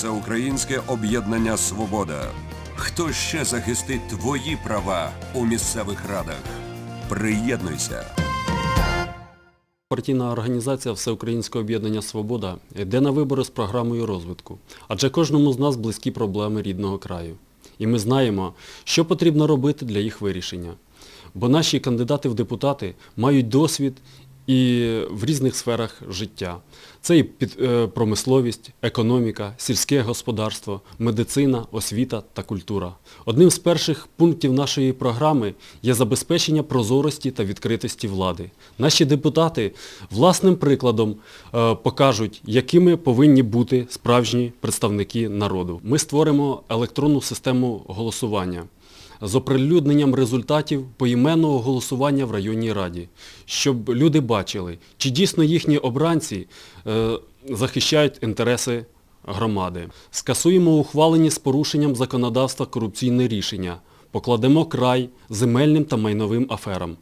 Всеукраїнське об'єднання Свобода. Хто ще захистить твої права у місцевих радах? Приєднуйся! Партійна організація Всеукраїнського об'єднання Свобода йде на вибори з програмою розвитку, адже кожному з нас близькі проблеми рідного краю. І ми знаємо, що потрібно робити для їх вирішення. Бо наші кандидати в депутати мають досвід і в різних сферах життя. Це і е, промисловість, економіка, сільське господарство, медицина, освіта та культура. Одним з перших пунктів нашої програми є забезпечення прозорості та відкритості влади. Наші депутати власним прикладом е, покажуть, якими повинні бути справжні представники народу. Ми створимо електронну систему голосування з оприлюдненням результатів поіменного голосування в районній раді, щоб люди бачили, чи дійсно їхні обранці е, захищають інтереси громади. Скасуємо ухвалені з порушенням законодавства корупційне рішення, покладемо край земельним та майновим аферам.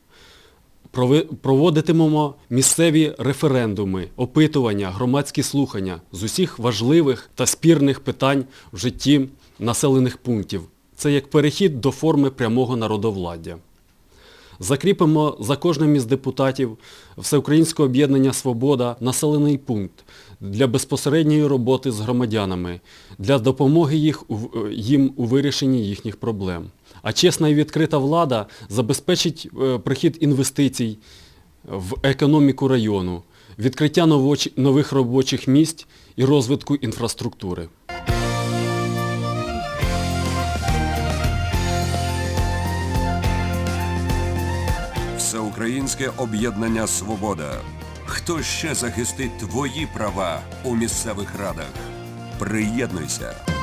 Проводитимемо місцеві референдуми, опитування, громадські слухання з усіх важливих та спірних питань в житті населених пунктів. Це як перехід до форми прямого народовладдя. Закріпимо за кожним із депутатів Всеукраїнського об'єднання Свобода населений пункт для безпосередньої роботи з громадянами, для допомоги їх, їм у вирішенні їхніх проблем. А чесна і відкрита влада забезпечить е, прихід інвестицій в економіку району, відкриття нових робочих місць і розвитку інфраструктури. Всеукраїнське об'єднання Свобода. Хто ще захистить твої права у місцевих радах? Приєднуйся!